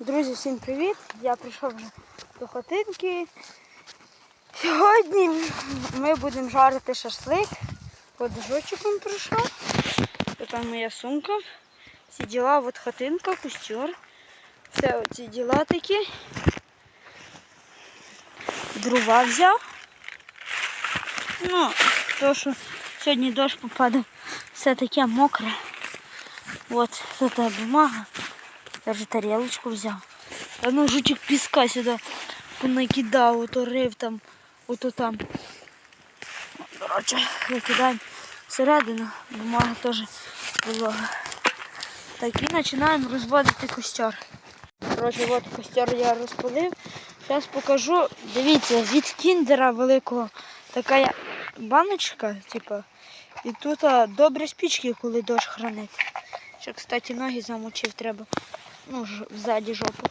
Друзі, всім привіт! Я прийшов вже до хатинки. Сьогодні ми будемо жарити шашлик. Подожочком прийшов. Така моя сумка. Всі діла, от хатинка, костер. Все оці діла такі. Дрова взяв. Ну, то, що сьогодні дощ попадав, все таке мокре. От, тут бумага. Даже тарелочку взяв. А ну жучок піска сюди понакидав, ото рив там, ото там. Коротше, викидаємо всередину, бумага теж волога. Так і починаємо розводити костер. Коротше, от костер я розпалив. Зараз покажу. Дивіться, від кіндера великого така баночка, типу, і тут а, добрі спічки, коли дощ хранить. Ще, кстати, ноги замочив треба. Ну, ж, ззаді жопу.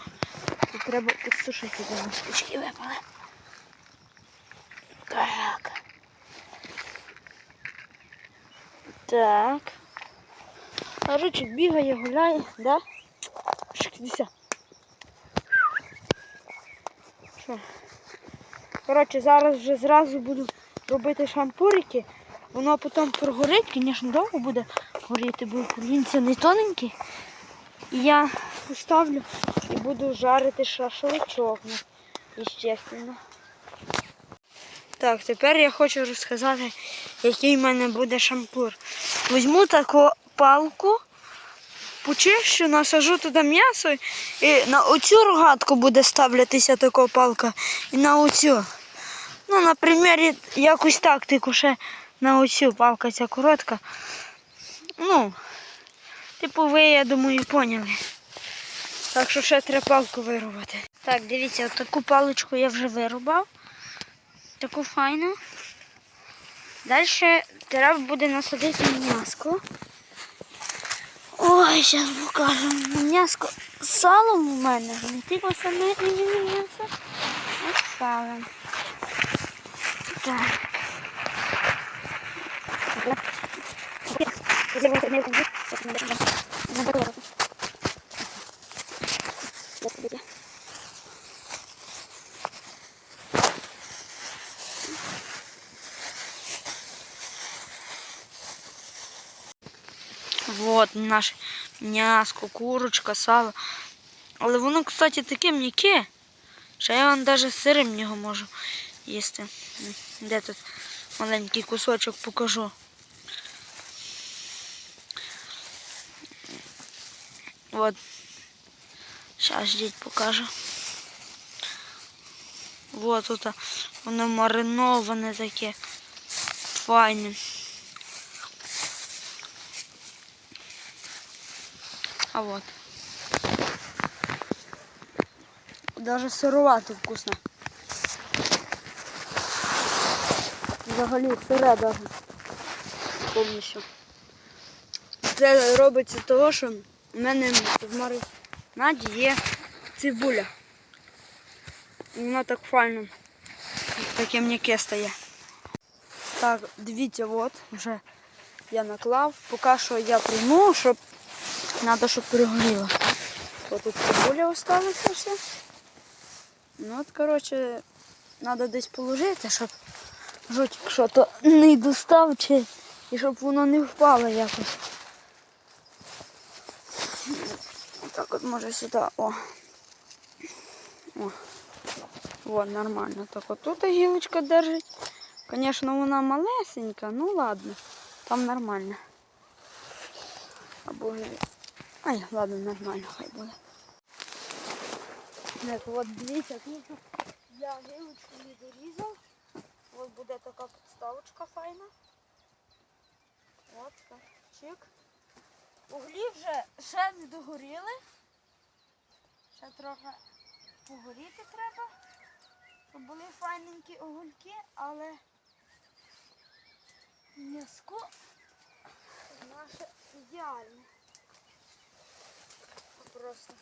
Тут треба підсушити, де на спички випали. Так. Так. Ручик бігає, гуляє, да? Шкідися. Що? Коротше, зараз вже зразу буду робити шампурики. Воно потім прогорить, звісно, довго буде горіти, бо кулінці не тоненькі. І я поставлю і буду жарити шашличок. Естественно. Так, тепер я хочу розказати, який в мене буде шампур. Візьму таку палку, почищу, насажу туди м'ясо і на оцю рогатку буде ставлятися така палка і на оцю. Ну, на примірі, якусь тактику ще на оцю палка ця коротка. Ну, Типу ви, я думаю, поняли. Так що ще треба палку вирубати. Так, дивіться, таку паличку я вже вирубав. Таку файну. Далі треба буде насадити м'яско. Ой, зараз покажу. М'яско з салом у мене. Не типу саме м'ясо, а з салом. Так. Вот наше м'яско, курочка, сало. Але воно, кстати, таке м'яке, що я вам навіть сирим його можу їсти. Де тут маленький кусочок покажу. Вот. Сейчас ждіть покажу. Вот тут воно мариноване таке. Файне. А вот. Даже сирувати вкусно. Взагалі сире даже. Повністю. Це робиться того, що у мене в маринаді є цибуля. І вона так файно. Таке м'яке стає. Так, дивіться, от вже я наклав. Поки що я прийму, щоб треба, щоб перегоріло. Ось тут цибуля осталася все. Ну от, коротше, треба десь положити, щоб жутик що то не достав чи і щоб воно не впало якось. Так от може сюди. О. О. Вот, нормально. Так от тут гілочка держить. Звісно, вона малесенька, ну ладно. Там нормально. Або Ай, ладно, нормально, хай буде. Так, от дивіться, я гілочку не дорізав. Ось буде така підставочка файна. От так, чик. Углі вже ще не догоріли. Ще трохи погоріти треба. Щоб були файненькі огульки, але м'язко наше ідеальне. Просто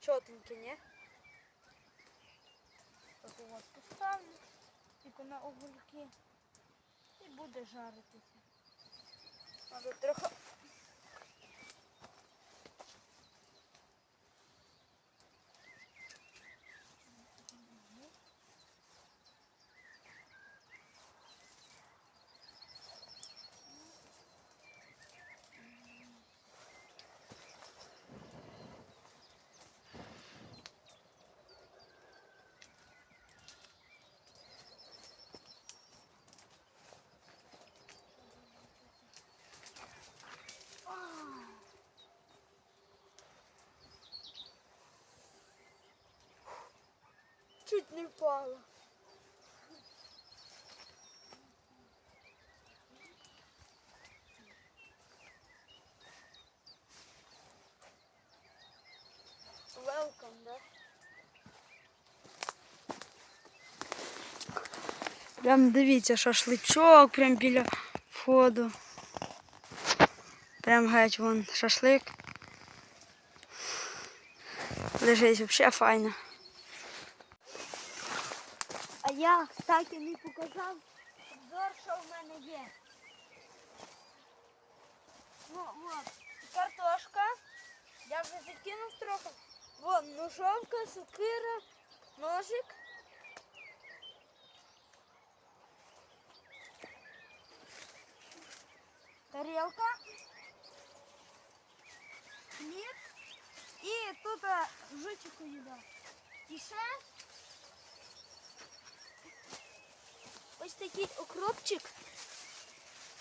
чотеньке, не? Так от поставлю, тільки на огульки і буде жаритися. Треба трохи чуть не впала. Welcome, да? Прям дивіться, шашличок прям біля входу. Прям геть вон шашлик. Лежить взагалі файно. А я так і не показав обзор, що в мене є. Ну, от, картошка. Я вже закинув трохи. Вон ножовка, сокира, ножик. Тарелка. Хліб. І тут а, жучику їда. І ще ось такий укропчик.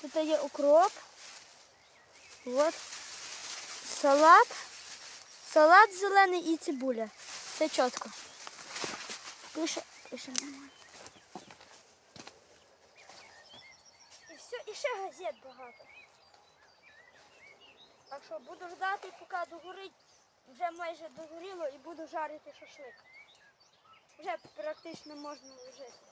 Тут є укроп. От. Салат. Салат зелений і цибуля. Все чітко. Пише, пише. І все, і ще газет багато. Так що буду ждати, поки догорить. Вже майже догоріло і буду жарити шашлик. Вже практично можна лежати.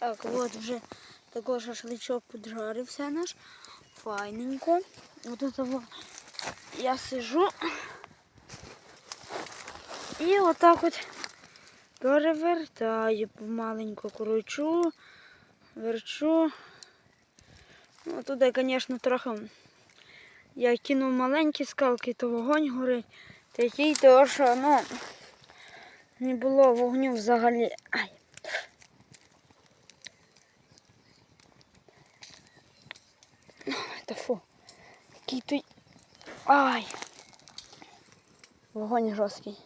Так, от вже такий шашличок поджарився наш. Файненько. От того я сижу. І отак от перевертаю помаленьку кручу, верчу. Ну, туди, звісно, трохи я кинув маленькі скалки, то вогонь горить. Такий, того що ну, не було вогню взагалі. Ай. Та фу. Який той. Ай. Вогонь жорсткий.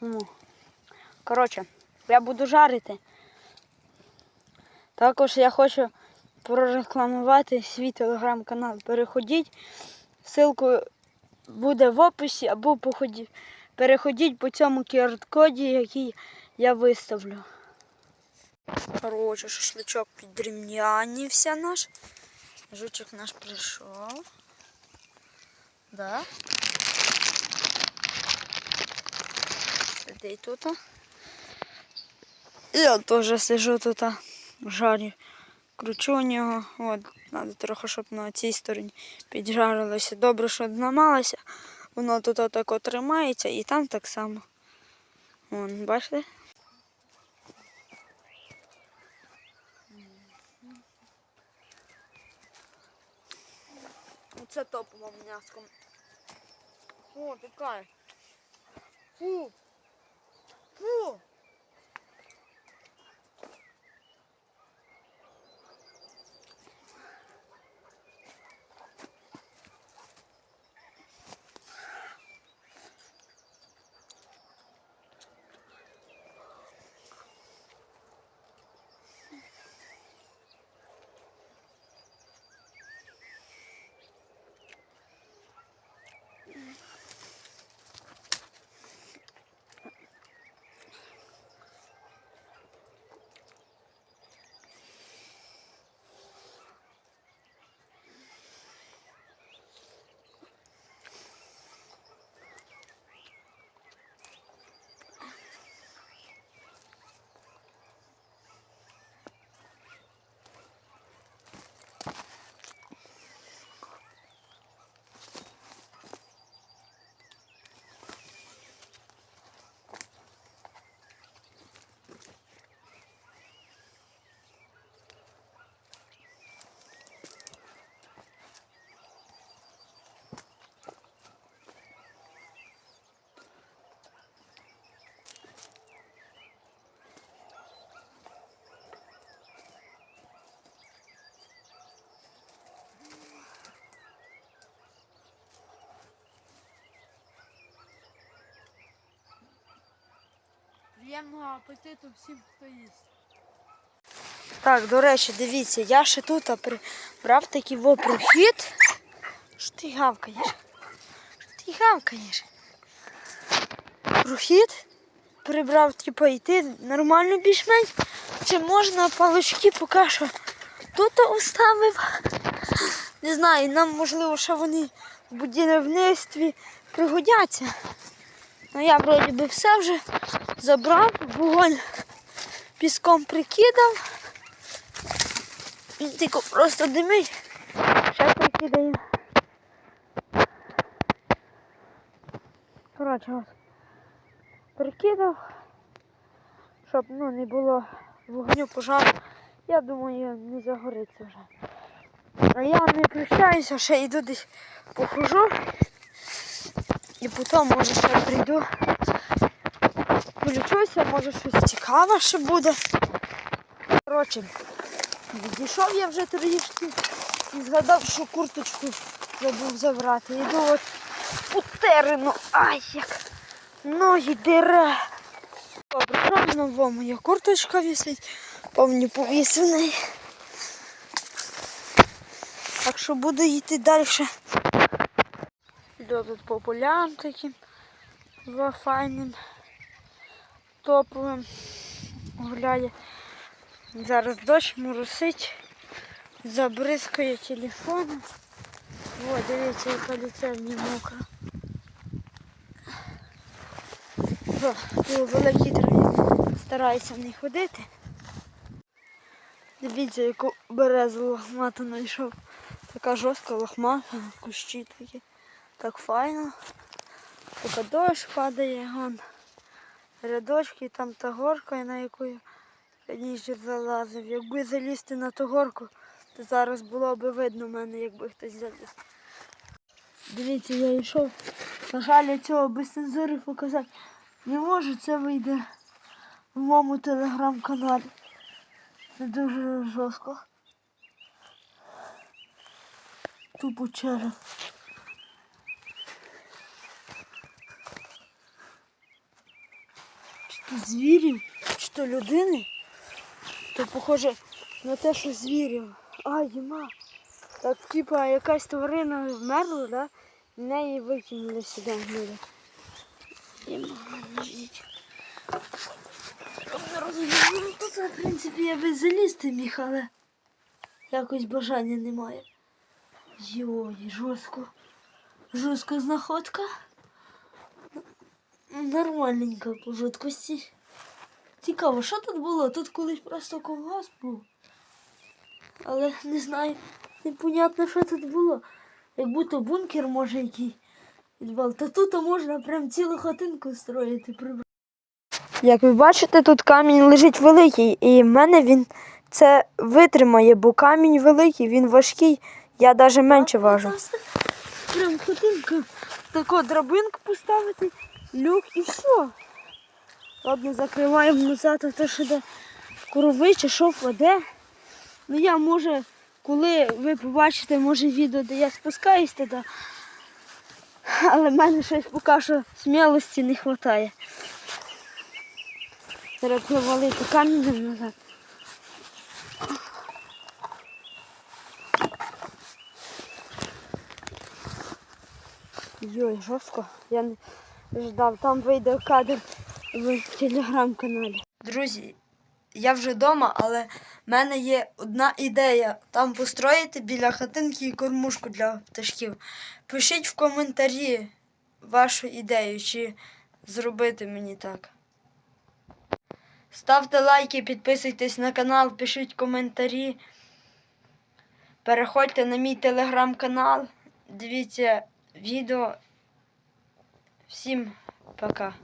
Ну. Коротше, я буду жарити. Також я хочу прорекламувати свій телеграм-канал. Переходіть. Ссылку буде в описі або поході- переходіть по цьому QR-коді, який я виставлю. Коротше, шашличок підрівнянівся наш. Жучок наш прийшов. Да. Сидить тут. Я теж сижу тут, жарю. Кручу у нього. От, треба трохи, щоб на цій стороні піджарилося. Добре, що намалося. Воно тут отако тримається і там так само. Вон, бачите? Все топово м'яском. Фу, така. Фу. Фу. Приємного апетиту всім, хто їсть. Так, до речі, дивіться, я ще тут а, при- брав такий во прохід. Що ти гавкаєш? Що ти гавкаєш? Прохід прибрав, типу, йти нормально більш-менш. Чи можна палички поки що тут оставив. Не знаю, нам можливо, що вони в будівництві пригодяться. Ну я вроді би все вже забрав, вогонь піском прикидав. Він тільки просто димить. Ще прикидаємо. Коротше, ось. Прикидав, щоб ну, не було вогню пожару. Я думаю, не загориться вже. А я не прощаюся, ще йду десь похожу. І потім може ще прийду. Полічуся, може щось цікаве ще буде. Коротше, відійшов я вже трішки і згадав, що курточку забув забрати. Йду от у терену. Ай, як ноги дере. Добре, правильно, во моя курточка висить, повні повісив неї. Так що буду йти далі. Йду тут по полям таким файним, топовим. Гуляє. Зараз дощ моросить, забризкає телефоном. О, дивіться, яка лице мені мокра. Великій траві стараюся не ходити. Дивіться, яку березу лохмату знайшов. Така жорстка лохмата, кущі такі. Так файно. Поки дощ падає, вон рядочки, там та горка, на яку я раніше залазив. Якби залізти на ту горку, то зараз було б видно мене, якби хтось заліз. Дивіться, я йшов. На жаль, я цього без цензури показати не можу, це вийде в моєму телеграм-каналі. Це дуже жорстко. Тупо череп. Чи то звірів, чи то людини, то похоже на те, що звірів. А, єма. Так, типа якась тварина вмерла, да? І неї викинули сюди в море. Єма, лежить. Ну, тут, в принципі, я би залізти міг, але якось бажання немає. Йой, жорстко. Жорстка знаходка. Нормальненька по жорсткості. Цікаво, що тут було? Тут колись просто ковгас був. Але не знаю, непонятно, що тут було. Як будто бункер може який підвал. Та тут можна прям цілу хатинку строїти. Як ви бачите, тут камінь лежить великий, і в мене він це витримає, бо камінь великий, він важкий Я навіть менше важу. Прям хатинка. Таку драбинку поставити, люк і все. Ладно, закриваємо назад, а то що де корови чи що впаде. Ну я може, коли ви побачите, може відео, де я спускаюсь туди. Але в мене щось поки що смілості не вистачає. Треба привалити камінь назад. Йой, жорстко. Я не ждав. Там вийде кадр в телеграм-каналі. Друзі, я вже вдома, але в мене є одна ідея там построїти біля хатинки і кормушку для пташків. Пишіть в коментарі вашу ідею, чи зробити мені так. Ставте лайки, підписуйтесь на канал, пишіть коментарі. Переходьте на мій телеграм-канал. Дивіться відео. Всім пока.